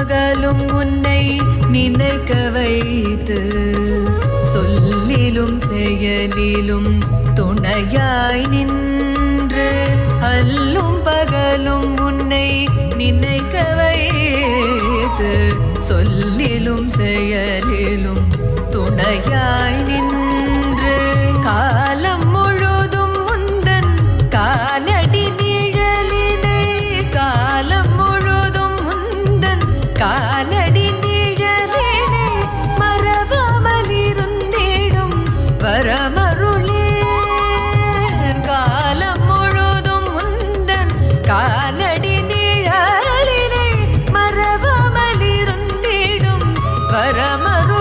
பகலும் உன்னை நினைக்க வைத்து சொல்லிலும் செயலிலும் துணையாய் நின்று அல்லும் பகலும் உன்னை நினைக்க வைத்து சொல்லிலும் செயலிலும் துணையாய் நின்று காலடி நிழலினை மறவாமல் இருந்தேடும் வரமருளே காலம் முழுதும் முந்தன் காலடி நிழலினை மறவாமல் இருந்தேடும் வரமருள்